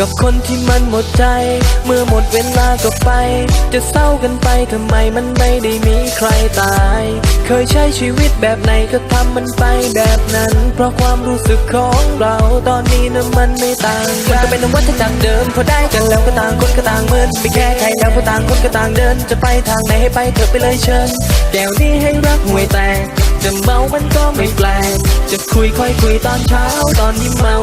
กับคนที่มันหมดใจ เมื่อหมดเวลาก็ไป จะเศร้ากันไปทำไมมันไม่ได้มีใครตาย เคยใช้ชีวิตแบบไหนก็ทำมันไปแบบนั้น เพราะความรู้สึกของเราตอนนี้นะมันไม่ต่างกันมันก็เป็นวัฏจักรเดิมพอได้กันแล้วก็ต่างคนก็ต่างเหมือนไม่แค่ใครแล้วก็ต่างคนก็ต่างเดิน จะไปทางไหนให้ไปเถอะไปเลยเชิญแก้วนี้ให้รักห่วยแตก จะเมามันก็ไม่แปลก จะคุยค่อยคุยตอนเช้าตอนที่เมา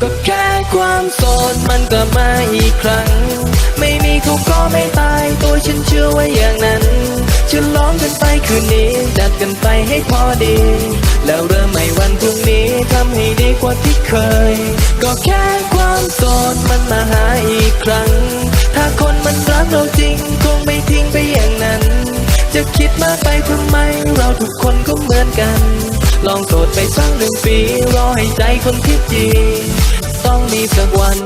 ก็แค่ความโสดมันก็มาอีกครั้ง ไม่มีเขาก็ไม่ตายตัวฉันเชื่อว่าอย่างนั้นจะลองกันไปคืนนี้ดัดกันไปให้พอดี แล้วเริ่มใหม่วันพรุ่งนี้ทำให้ดีกว่าที่เคย ก็แค่ความโสดมันมาหาอีกครั้ง ถ้าคนมันรักเราจริงคงไม่ทิ้งไปอย่างนั้น จะคิดมากไปทำไมเราทุกคน คนที่จริงต้องมีสักวัน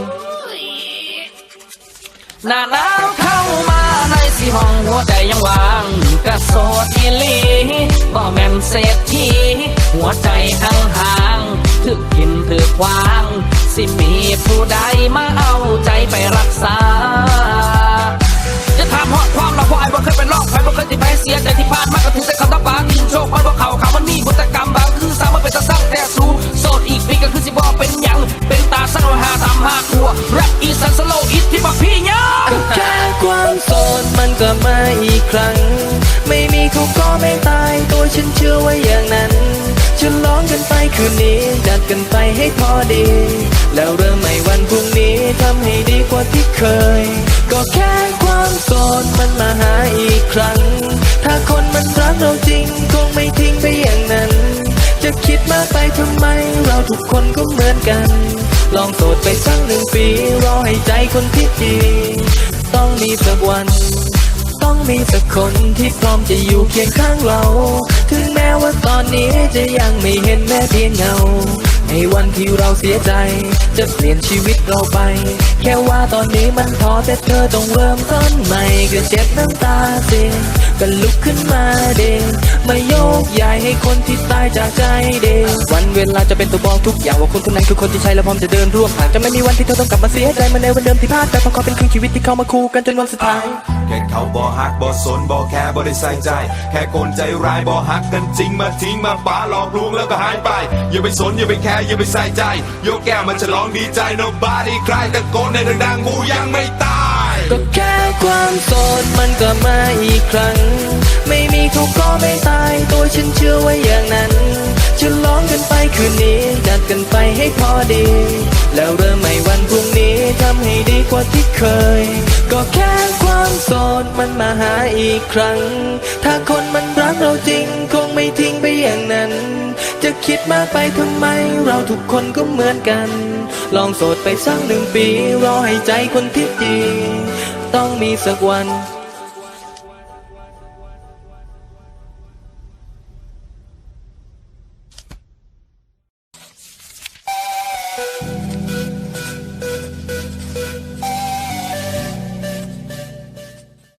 หน้าหนาวเข้ามาในสีห้องหัวใจยังว่างกระโสดอีหลีบ่แม่นเศรษฐีหัวใจห่างห่างๆถึกกินถึกวาง สิมีผู้ใดมาเอาใจ ไม่ตายตัวฉันเชื่อไว่าอย่างนั้นจะลองกันไปคืนนี้จัดกันไปให้พอดี แล้วเริ่มใหม่วันพรุ่งนี้ทำให้ดีกว่าที่เคย ก็แค่ความโสดมันมาหาอีกครั้ง ถ้าคนมันรักเราจริงคงไม่ทิ้งไปอย่างนั้น จะคิดมากไปทำไมเราทุกคนก็เหมือนกัน ลองโสดไปสักหนึ่งปีรอให้ใจคนที่ดี ต้องมีสักวัน ต้องมีสักคนที่พร้อมจะอยู่เคียงข้างเรา ถึงแม้ว่าตอนนี้จะยังไม่เห็นแม้เพียงเงา ในวันที่เราเสียใจ จะเปลี่ยนชีวิตเราไป แค่ว่าตอนนี้มันท้อแต่เธอต้องเริ่มต้นใหม่ก็เจ็บน้ำตาเสีย ก็ลุกขึ้นมาเดงมาโยกย้ายให้คนที่ตายจากใจเดงวันเวลาจะเป็นตัวบอกทุกอย่างว่าคนคนนั้นคือคนที่ใช่และพร้อมจะเดินร่วมทางจะไม่มีวันที่เธอต้องกลับมาเสียใจมาในวันเดิมที่พลาดไปเพราะเขาเป็นครึ่งชีวิตที่เข้ามาคู่กันจนวันสุดท้ายแค่เขาบ่ฮักบ่สนบ่แค่บ่ได้ใส่ใจ แค่คนใจร้ายบ่ฮักกันจริงมาทิ้งมาป่าหลอกลวงแล้วก็หายไป อย่าไปสนอย่าไปแคร์อย่าไปใส่ใจ ยกแก้วมาฉลองดีใจ nobody ใครตะโกนในดังๆกูยังไม่ตาย ก็แค่ความโสดมันก็มาอีกครั้ง ไม่มีเขาก็ไม่ตาย ตัวฉันเชื่อไว่าอย่างนั้นจะลองกันไปคืนนี้จัดกันไปให้พอดี แล้วเริ่มใหม่วันพรุ่งนี้ทำให้ดีกว่าที่เคย ก็แค่ความโสดมันมาหาอีกครั้ง ถ้าคนมันรักเราจริงคงไม่ทิ้งไปอย่างนั้น จะคิดมากไปทำไม ทุกคนก็เหมือนกัน ลองโสดไปสักหนึ่งปี รอให้ใจคนที่ดี ต้องมีสักวัน